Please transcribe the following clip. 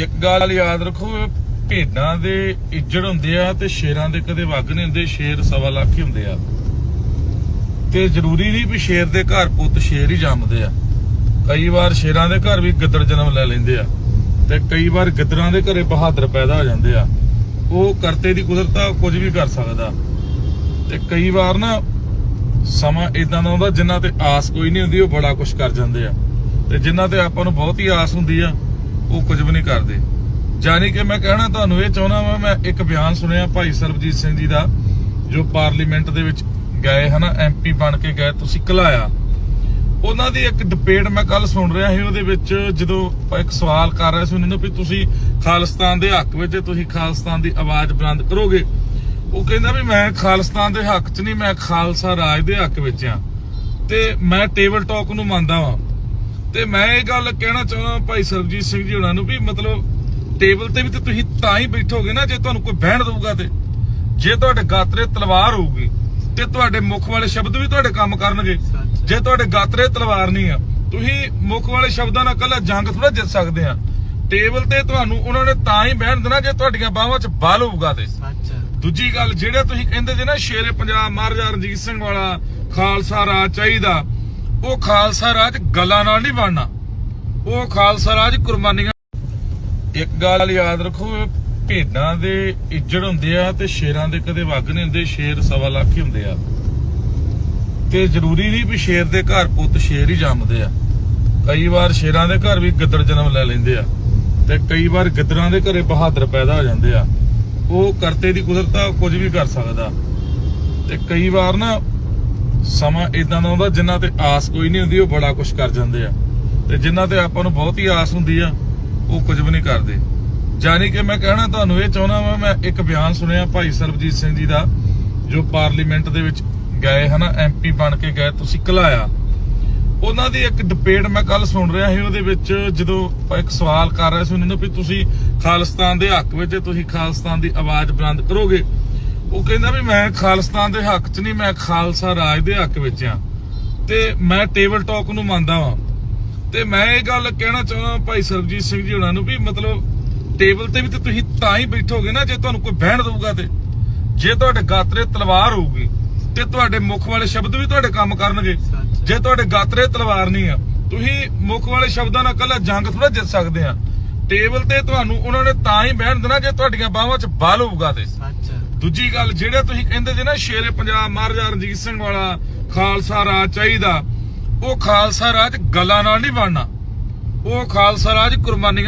ਇੱਕ ਗੱਲ ਯਾਦ ਰੱਖੋ, ਭੇਡਾਂ ਦੇ ਇੱਜੜ ਹੁੰਦੇ ਆ ਤੇ ਸ਼ੇਰਾਂ ਦੇ ਕਦੇ ਵੱਗ ਨਹੀਂ ਹੁੰਦੇ, ਸ਼ੇਰ ਸਵਾ ਲੱਖ ਹੀ ਹੁੰਦੇ ਆ। ਤੇ ਜ਼ਰੂਰੀ ਨਹੀਂ ਵੀ ਸ਼ੇਰ ਦੇ ਘਰ ਪੁੱਤ ਸ਼ੇਰ ਹੀ ਜੰਮਦੇ ਆ। ਕਈ ਵਾਰ ਸ਼ੇਰਾਂ ਦੇ ਘਰ ਵੀ ਗਿੱਦੜ ਜਨਮ ਲੈ ਲੈਂਦੇ ਆ ਤੇ ਕਈ ਵਾਰ ਗਿੱਦੜਾਂ ਦੇ ਘਰੇ ਬਹਾਦਰ ਪੈਦਾ ਹੋ ਜਾਂਦੇ ਆ। ਉਹ ਕਰਤੇ ਦੀ ਕੁਦਰਤ ਆ, ਕੁਝ ਵੀ ਕਰ ਸਕਦਾ। ਤੇ ਕਈ ਵਾਰ ਨਾ ਸਮਾਂ ਇਦਾਂ ਦਾ ਹੁੰਦਾ ਜਿਨ੍ਹਾਂ ਤੇ ਆਸ ਕੋਈ ਨਹੀਂ ਹੁੰਦੀ, ਉਹ ਬੜਾ ਕੁਝ ਕਰ ਜਾਂਦੇ ਆ। ਤੇ ਜਿਨ੍ਹਾਂ ਤੇ ਆਪਾਂ ਨੂੰ ਬਹੁਤੀ ਆਸ ਹੁੰਦੀ ਆ ਉਹ ਕੁਝ ਵੀ ਨਹੀਂ ਕਰਦੇ। ਜਾਨੀ ਕਿ ਮੈਂ ਕਹਿਣਾ ਤੁਹਾਨੂੰ ਇਹ ਚਾਹੁੰਦਾ ਵਾਂ, ਮੈਂ ਇੱਕ ਬਿਆਨ ਸੁਣਿਆ ਭਾਈ ਸਰਬਜੀਤ ਸਿੰਘ ਜੀ ਦਾ, ਜੋ ਪਾਰਲੀਮੈਂਟ ਦੇ ਵਿੱਚ ਗਏ ਹਨਾ ਐਮਪੀ ਬਣ ਕੇ ਗਏ, ਤੁਸੀਂ ਘਲਾਇਆ। ਉਹਨਾਂ ਦੀ ਇੱਕ ਡਿਬੇਟ ਮੈਂ ਕੱਲ ਸੁਣ ਰਿਹਾ ਸੀ, ਉਹਦੇ ਵਿੱਚ ਜਦੋਂ ਇੱਕ ਸਵਾਲ ਕਰ ਰਿਹਾ ਸੀ ਉਹਨਾਂ ਨੂੰ ਵੀ ਤੁਸੀਂ ਖਾਲਿਸਤਾਨ ਦੇ ਹੱਕ ਵਿੱਚ ਜੇ ਤੁਸੀਂ ਖਾਲਿਸਤਾਨ ਦੀ ਆਵਾਜ਼ ਬੁਲੰਦ ਕਰੋਗੇ। ਉਹ ਕਹਿੰਦਾ ਵੀ ਮੈਂ ਖਾਲਿਸਤਾਨ ਦੇ ਹੱਕ 'ਚ ਨਹੀਂ, ਮੈਂ ਖਾਲਸਾ ਰਾਜ ਦੇ ਹੱਕ ਵਿੱਚ ਆ। ਤੇ ਮੈਂ ਟੇਬਲ ਟਾਕ ਨੂੰ ਮੰਨਦਾ ਵਾਂ। ਤੇ ਮੈਂ ਇਹ ਗੱਲ ਕਹਿਣਾ ਚਾਹੁੰਦਾ ਭਾਈ ਸਰਬਜੀਤ ਸਿੰਘ ਜੀ ਉਹਨਾਂ ਨੂੰ ਵੀ ਮਤਲਬ ਟੇਬਲ ਤੇ ਵੀ ਤੇ ਤੁਸੀਂ ਤਾਂ ਹੀ ਬੈਠੋਗੇ ਨਾ ਜੇ ਤੁਹਾਨੂੰ ਕੋਈ ਬਹਿਣ ਦਊਗਾ ਤੇ। ਜੇ ਤੁਹਾਡੇ ਗਾਤਰੇ ਤਲਵਾਰ ਹੋਊਗੀ ਤੇ ਤੁਹਾਡੇ ਮੁਖ ਵਾਲੇ ਸ਼ਬਦ ਵੀ ਤੁਹਾਡੇ ਕੰਮ ਕਰਨਗੇ। ਜੇ ਤੁਹਾਡੇ ਗਾਤਰੇ ਤਲਵਾਰ ਨਹੀਂ ਆ ਤੁਸੀਂ ਮੁਖ ਵਾਲੇ ਸ਼ਬਦਾਂ ਨਾਲ ਕੱਲਾ ਜੰਗ ਥੋੜਾ ਜਿੱਤ ਸਕਦੇ ਆ। ਟੇਬਲ ਤੇ ਤੁਹਾਨੂੰ ਉਹਨਾਂ ਨੇ ਤਾਂ ਹੀ ਬਹਿਣ ਦੇਣਾ ਜੇ ਤੁਹਾਡੀਆਂ ਬਾਹਾਂ 'ਚ ਬਲ ਹੋਊਗਾ ਤੇ। ਦੂਜੀ ਗੱਲ ਜਿਹੜੇ ਤੁਸੀਂ ਕਹਿੰਦੇ ਜੇ ਨਾ ਸ਼ੇਰੇ ਪੰਜਾਬ ਮਹਾਰਾਜਾ ਰਣਜੀਤ ਸਿੰਘ ਵਾਲਾ ਖਾਲਸਾ ਰਾਜ ਚਾਹੀਦਾ ਉਹ ਖਾਲਸਾ ਰਾਜ ਗੱਲਾਂ ਨਾਲ ਨਹੀਂ ਬਣਨਾ। ਉਹ ਖਾਲਸਾ ਰਾਜ ਕੁਰਬਾਨੀਆਂ ਇੱਕ ਗੱਲ ਯਾਦ ਰੱਖੋ, ਭੇਡਾਂ ਦੇ ਇੱਜੜ ਹੁੰਦੇ ਆ ਤੇ ਸ਼ੇਰਾਂ ਦੇ ਕਦੇ ਵੱਗ ਨਹੀਂ ਹੁੰਦੇ, ਸ਼ੇਰ ਸਵਾ ਲੱਖ ਹੀ ਹੁੰਦੇ ਆ। ਤੇ ਜ਼ਰੂਰੀ ਨਹੀਂ ਵੀ ਸ਼ੇਰ ਦੇ ਘਰ ਪੁੱਤ ਸ਼ੇਰ ਹੀ ਜੰਮਦੇ ਆ। ਕਈ ਵਾਰ ਸ਼ੇਰਾਂ ਦੇ ਘਰ ਵੀ ਗਿੱਦੜ ਜਨਮ ਲੈ ਲੈਂਦੇ ਆ ਤੇ ਕਈ ਵਾਰ ਗਿੱਦੜਾਂ ਦੇ ਘਰੇ ਬਹਾਦਰ ਪੈਦਾ ਹੋ ਜਾਂਦੇ ਆ। ਉਹ ਕਰਤੇ ਦੀ ਕੁਦਰਤ ਆ, ਕੁਝ ਵੀ ਕਰ ਸਕਦਾ। ਤੇ ਕਈ ਵਾਰ ਨਾ ਸਮਾਂ ਇਦਾਂ ਦਾ ਹੁੰਦਾ ਜਿਨ੍ਹਾਂ ਤੇ ਆਸ ਕੋਈ ਨਹੀਂ ਹੁੰਦੀ, ਉਹ ਬੜਾ ਕੁਝ ਕਰ ਜਾਂਦੇ ਆ। ਤੇ ਜਿਨ੍ਹਾਂ ਤੇ ਆਪਾਂ ਨੂੰ ਬਹੁਤੀ ਆਸ ਹੁੰਦੀ ਆ, ਉਹ ਕੁਝ ਵੀ ਨਹੀਂ ਕਰਦੇ। ਜਾਨੀ ਕਿ ਮੈਂ ਕਹਿਣਾ ਤੁਹਾਨੂੰ ਇਹ ਚਾਹੁੰਦਾ ਵਾਂ, ਮੈਂ ਇੱਕ ਬਿਆਨ ਸੁਣਿਆ ਭਾਈ ਸਰਬਜੀਤ ਸਿੰਘ ਜੀ ਦਾ, ਜੋ ਪਾਰਲੀਮੈਂਟ ਦੇ ਵਿੱਚ ਗਏ ਹਨਾ ਐਮਪੀ ਬਣ ਕੇ ਗਏ, ਤੁਸੀਂ ਘਲਾਇਆ। ਉਹਨਾਂ ਦੀ ਇੱਕ ਡਿਬੇਟ ਮੈਂ ਕੱਲ ਸੁਣ ਰਿਹਾ ਸੀ, ਉਹਦੇ ਵਿੱਚ ਜਦੋਂ ਇੱਕ ਸਵਾਲ ਕਰ ਰਹੇ ਸੀ ਉਹਨਾਂ ਨੂੰ ਵੀ ਤੁਸੀਂ ਖਾਲਿਸਤਾਨ ਦੇ ਹੱਕ ਵਿੱਚ, ਤੁਸੀਂ ਖਾਲਿਸਤਾਨ ਦੀ ਆਵਾਜ਼ ਬੁਲੰਦ ਕਰੋਗੇ। ਉਹ ਕਹਿੰਦਾ ਵੀ ਮੈਂ ਖਾਲਿਸਤਾਨ ਦੇ ਹੱਕ 'ਚ ਨਹੀਂ ਮੈਂ ਖਾਲਸਾ ਰਾਜ ਦੇ ਹੱਕ ਵਿੱਚ ਆ। ਤੇ ਮੈਂ ਟੇਬਲ ਟਾਕ ਨੂੰ ਮੰਨਦਾ ਵਾਂ। ਤੇ ਮੈਂ ਇਹ ਗੱਲ ਕਹਿਣਾ ਚਾਹੁੰਦਾ ਭਾਈ ਸਰਬਜੀਤ ਸਿੰਘ ਜੀ ਉਹਨਾਂ ਨੂੰ ਵੀ ਮਤਲਬ ਟੇਬਲ ਤੇ ਵੀ ਤੇ ਤੁਸੀਂ ਤਾਂ ਹੀ ਬੈਠੋਗੇ ਨਾ ਜੇ ਤੁਹਾਨੂੰ ਕੋਈ ਬਹਿਣ ਦਊਗਾ ਤੇ। ਜੇ ਤੁਹਾਡੇ ਗਾਤਰੇ ਤਲਵਾਰ ਹੋਊਗੀ ਤੇ ਤੁਹਾਡੇ ਮੁਖ ਵਾਲੇ ਸ਼ਬਦ ਵੀ ਤੁਹਾਡੇ ਕੰਮ ਕਰਨਗੇ। ਜੇ ਤੁਹਾਡੇ ਗਾਤਰੇ ਤਲਵਾਰ ਨਹੀਂ ਆ ਤੁਸੀਂ ਮੁਖ ਵਾਲੇ ਸ਼ਬਦਾਂ ਨਾਲ ਕੱਲਾ ਜੰਗ ਥੋੜਾ ਜਿੱਤ ਸਕਦੇ ਆ। ਟੇਬਲ ਤੇ ਤੁਹਾਨੂੰ ਉਹਨਾਂ ਨੇ ਤਾਂ ਹੀ ਬਹਿਣ ਦੇਣਾ ਜੇ ਤੁਹਾਡੀਆਂ ਬਾਹਾਂ 'ਚ ਬਲ ਹੋਊਗਾ ਤੇ। ਸੱਚ। ਦੂਜੀ ਗੱਲ, ਜਿਹੜੇ ਤੁਸੀਂ ਕਹਿੰਦੇ ਜੇ ਨਾ ਸ਼ੇਰੇ ਪੰਜਾਬ, ਮਹਾਰਾਜਾ ਰਣਜੀਤ ਸਿੰਘ ਵਾਲਾ ਖਾਲਸਾ ਰਾਜ ਚਾਹੀਦਾ, ਉਹ ਖਾਲਸਾ ਰਾਜ ਗੱਲਾਂ ਨਾਲ ਨਹੀਂ ਬਣਨਾ। ਉਹ ਖਾਲਸਾ ਰਾਜ ਕੁਰਬਾਨੀਆਂ